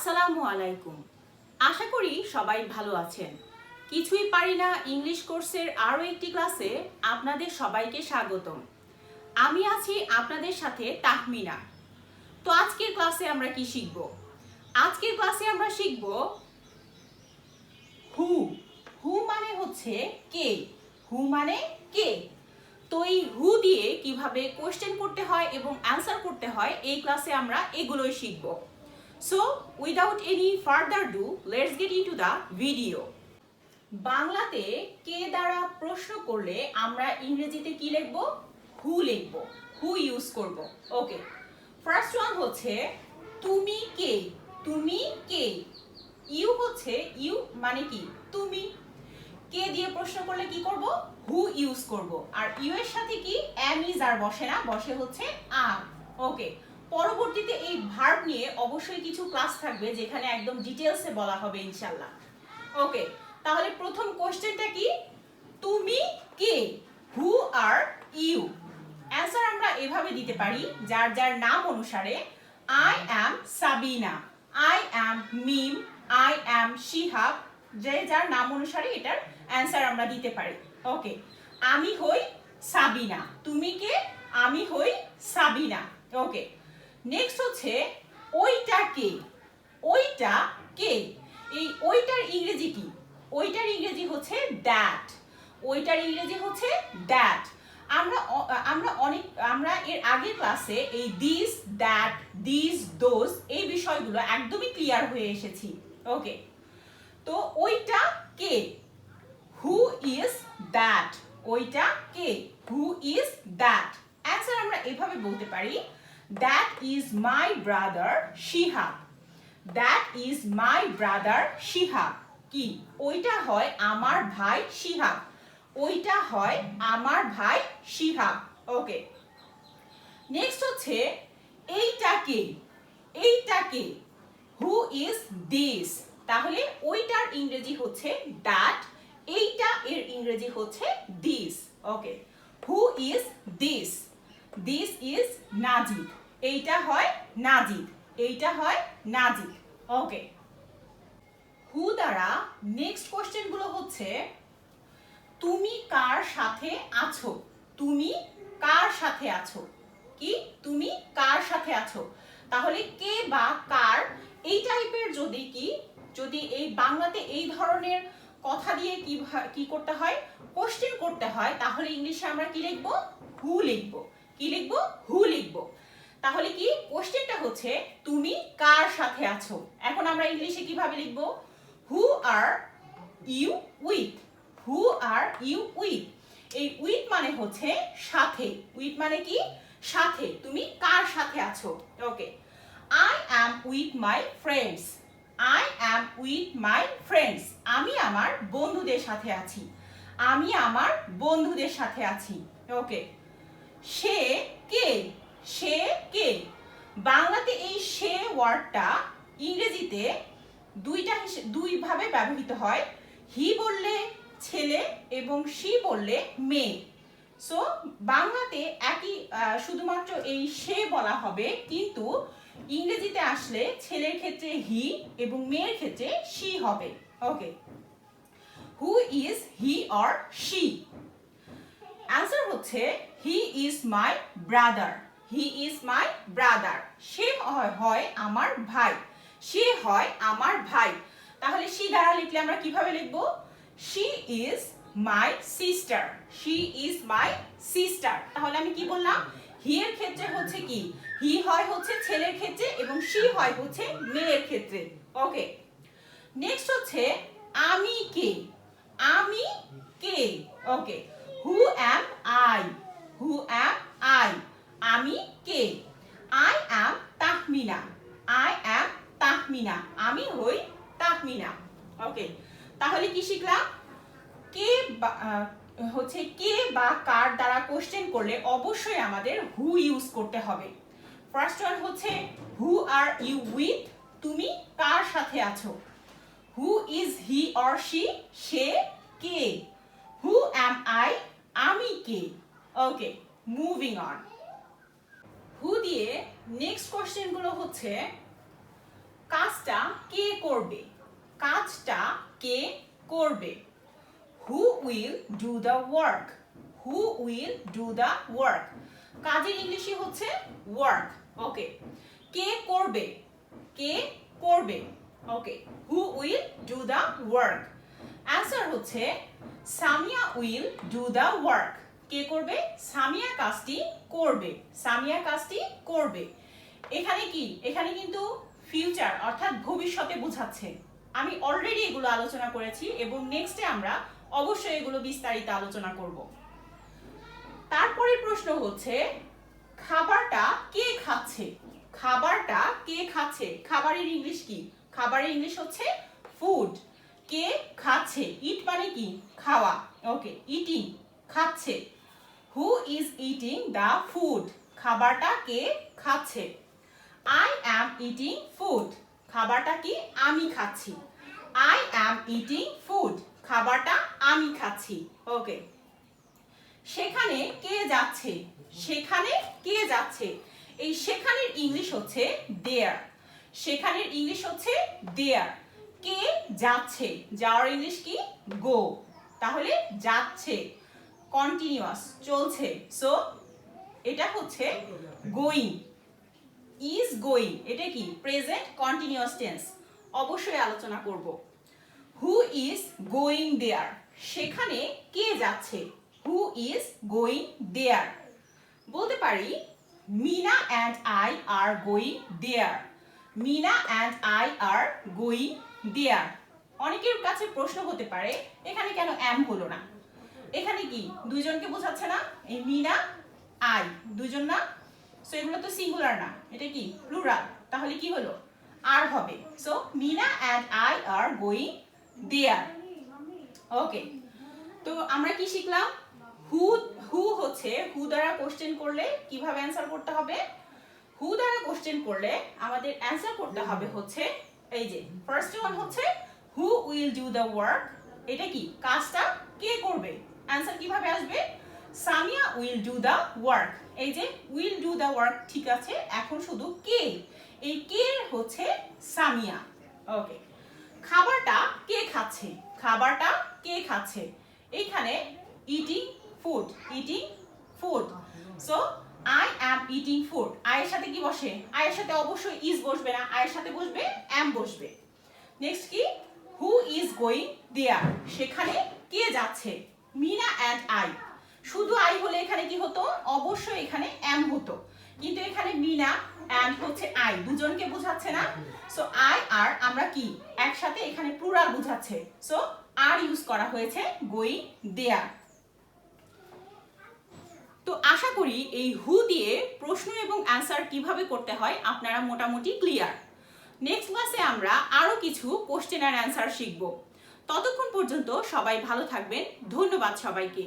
আসসালামু আলাইকুম। আশা করি সবাই ভালো আছেন। কিছুই পারি না ইংলিশ কোর্সের আরও একটি ক্লাসে আপনাদের সবাইকে স্বাগতম। আমি আছি আপনাদের সাথে তাহমিনা। তো আজকের ক্লাসে আমরা কি শিখব? আজকের ক্লাসে আমরা শিখব হু। হু মানে হচ্ছে কে। হু মানে কে। তো এই হু দিয়ে কীভাবে কোশ্চেন করতে হয় এবং অ্যান্সার করতে হয়, এই ক্লাসে আমরা এগুলোই শিখব। So without any further do let's get into the video বাংলাতে কে দ্বারা প্রশ্ন করলে আমরা ইংরেজিতে কি লিখব? হু লিখব? হু ইউজ করব? ওকে ফার্স্ট ওয়ান হচ্ছে, তুমি কে? তুমি কে? ইউ হচ্ছে ইউ মানে কি? তুমি। কে দিয়ে প্রশ্ন করলে কি করব? হু ইউজ করব? আর ইউ এর সাথে কি? এম ইজ আর বসে না, বসে হচ্ছে আর ওকে পরবর্তীতে এই ভার্ব নিয়ে অবশ্যই কিছু ক্লাস থাকবে যেখানে একদম ডিটেলসে বলা হবে ইনশাল্লাহ ওকে তাহলে প্রথম কোশ্চেনটা কি? তুমি কে? হু আর ইউ অ্যান্সার আমরা এভাবে দিতে পারি, যার যার নাম অনুসারে I am Sabina I am Mim I am Shihab যে যার নাম অনুসারে এটার অ্যান্সার আমরা দিতে পারি। ওকে আমি হই সাবিনা তুমি কে? আমি হই সাবিনা ওকে নেক্সট হচ্ছে ওইটা কে? ওইটা কে? এই ওইটার ইংরেজি কি? ওইটার ইংরেজি হচ্ছে দ্যাট ওইটার ইংরেজি হচ্ছে দ্যাট আমরা আমরা অনেক, আমরা এর আগের ক্লাসে এই দিস দ্যাট দিস দোজ এই বিষয়গুলো একদমই ক্লিয়ার হয়ে এসেছি। ওকে তো ওইটা কে? হু ইজ দ্যাট ওইটা কে? হু ইজ দ্যাট অ্যান্সার আমরা এভাবে বলতে পারি। That is my brother Shihab that is my brother Shihab কি? ওইটা হয় আমার ভাই শিহাব। ওইটা হয় আমার ভাই শিহাব। ওকে। নেক্সট হচ্ছে, এইটা কে? এইটা কে? হু ইজ দিস তাহলে ওইটার ইংরেজি হচ্ছে দ্যাট এইটা এর ইংরেজি হচ্ছে this okay. Who is this this is Nazid এইটা হয় নাজিদ এইটা হয় নাজিদ ওকে হু দ্বারা নেক্সট কোশ্চেনগুলো হচ্ছে, তুমি কার সাথে আছো? তুমি কার সাথে আছো? কি? তুমি কার সাথে আছো? তাহলে কে বা কার? এই টাইপের যদি কি, যদি এই বাংলাতে এই ধরনের কথা দিয়ে কি কি করতে হয়? কোশ্চেন করতে হয়, তাহলে ইংলিশে আমরা কি লিখব? হু লিখব? কি লিখব? হু লিখব? তাহলে কি? কোশ্চেনটা হচ্ছে, তুমি কার সাথে আছো? এখন আমরা ইংলিশে কীভাবে লিখব? Who are you with who are you with এই উইথ মানে হচ্ছে সাথে। উইথ মানে কি? সাথে। তুমি কার সাথে আছো? Okay I am with my friends I am with my friends আমি আমার বন্ধুদের সাথে আছি। আমি আমার বন্ধুদের সাথে আছি। ওকে সে কে? সে কে? বাংলাতে এই সে ওয়ার্ডটা ইংরেজিতে দুইটা দুইভাবে ব্যবহৃত হয়। হি বললে ছেলে এবং সি বললে মেয়ে। সো, বাংলাতে একই শুধুমাত্র এই সে বলা হবে, কিন্তু ইংরেজিতে আসলে ছেলের ক্ষেত্রে হি এবং মেয়ের ক্ষেত্রে সি হবে। Okay. Who is he or she answer হচ্ছে, he is my brother. He is my brother সে হয়- আমার ভাই। সে হয় আমার ভাই। তাহলে সি দ্বারা লিখলে আমরা কীভাবে লিখব? She is my sister. She is my sister. তাহলে আমি কি বললাম? হি এর ক্ষেত্রে হচ্ছে কি? হি হয় হচ্ছে ছেলের ক্ষেত্রে এবং শি হয় হচ্ছে মেয়ের ক্ষেত্রে। ওকে নেক্সট হচ্ছে আমি কে? আমি কে? ওকে হু am I who am I আমি কে? I am Tahmina I am Tahmina আমি হই তাহমিনা ওকে তাহলে কি শিখলাম? কে হচ্ছে কে বা কার দ্বারা কোশ্চেন করলে অবশ্যই আমাদের হু ইউজ করতে হবে। ফার্স্ট ওয়ান হচ্ছে হু আর ইউ উইথ তুমি কার সাথে আছো? Who is he or she সে কে? হু অ্যাম আই আমি কে? ওকে মুভিং অন হু দিয়ে নেক্সট কোশ্চেনগুলো হচ্ছে, কাজটা কে করবে? কাজটা কে করবে? Who will do the work who will do the work কাজের ইংলিশে হচ্ছে ওয়ার্ক ওকে কে করবে? কে করবে? Okay who will do the work answer হচ্ছে Samiya will do the work কে করবে? সামিয়া কাজটি করবে। সামিয়া কাজটি করবে। এখানে কি? এখানে কিন্তু ফিউচার অর্থাৎ ভবিষ্যতে বোঝাচ্ছে। আমি অলরেডি এগুলো আলোচনা করেছি এবং নেক্সটে আমরা অবশ্যই এগুলো বিস্তারিত আলোচনা করব। তারপরের প্রশ্ন হচ্ছে, খাবারটা কে খাচ্ছে? খাবারটা কে খাচ্ছে? খাবারের ইংলিশ কি? খাবারের ইংলিশ হচ্ছে ফুড কে খাচ্ছে? ইট মানে কি? খাওয়া। ওকে ইটিং খাচ্ছে। Who is eating the food খাবারটা কে খাচ্ছে? আই অ্যাম ইটিং ফুড খাবারটা কি আমি খাচ্ছি? আই অ্যাম ইটিং ফুড খাবারটা আমি খাচ্ছি। ওকে সেখানে কে যাচ্ছে? সেখানে কে যাচ্ছে? এই সেখানের ইংলিশ হচ্ছে দেয়ার সেখানের ইংলিশ হচ্ছে দেয়ার কে যাচ্ছে? যাওয়ার ইংলিশ কি? গো তাহলে যাচ্ছে। কন্টিনিউয়াস চলছে। সো এটা হচ্ছে গোয়িং ইজ গোয়িং এটা কি? প্রেজেন্ট কন্টিনিউয়াস টেন্স অবশ্যই আলোচনা করব। হু ইজ গোয়িং দেয়ার সেখানে কে যাচ্ছে? হু ইজ গোয়িং দেয়ার বলতে পারি Mina and I are going there Mina and I are going there অনেকের কাছে প্রশ্ন হতে পারে, এখানে কেন অ্যাম হলো না? এখানে কি? দুইজনকে বোঝাচ্ছে না? এই মিনা আই। দুইজন না? সো এগুলো তো সিঙ্গুলার না। এটা কি? প্লুরাল তাহলে কি হলো? আর হবে। So Mina and I are going there okay তো আমরা কি শিখলাম? হু হু হচ্ছে হু দ্বারা কোশ্চেন করলে কীভাবে অ্যান্সার করতে হবে? হু দ্বারা কোশ্চেন করলে আমাদের অ্যান্সার করতে হবে হচ্ছে, এই যে ফার্স্ট ওয়ান হচ্ছে who will do the work এটা কি? কাজটা কে করবে? অ্যান্সার কীভাবে আসবে? Samiya will do the work এই যে উইল ডু দ্য ওয়ার্ক ঠিক আছে? এখন শুধু কে? এই কে হচ্ছে সামিয়া ওকে খাবারটা কে খাচ্ছে? খাবারটা কে খাচ্ছে? এইখানে eating food eating food so I am eating food আয়ের সাথে কি বসে? আয়ের সাথে অবশ্যই ইজ বসবে না। আয়ের সাথে বসবে অ্যাম বসবে। নেক্সট কি? হু ইজ গোয়িং দেয়ার সেখানে কে যাচ্ছে? আই। শুধু আই হলে এখানে কি হতো? অবশ্যই এখানে অ্যাম হতো। কিন্তু এখানে মিনা অ্যান্ড হচ্ছে আই। দুজনকে বোঝাচ্ছে না। সো আই, আর আমরা কি? একসাথে এখানে প্লুরাল বোঝাচ্ছে। সো আর ইউজ করা হয়েছে গোয়িং দেয়ার তো আশা করি এই হু দিয়ে প্রশ্ন এবং অ্যান্সার কীভাবে করতে হয় আপনারা মোটামুটি ক্লিয়ার নেক্সট ক্লাসে আমরা আরও কিছু কোশ্চেন আর অ্যান্সার শিখব। ততক্ষণ পর্যন্ত সবাই ভালো থাকবেন। ধন্যবাদ সবাইকে।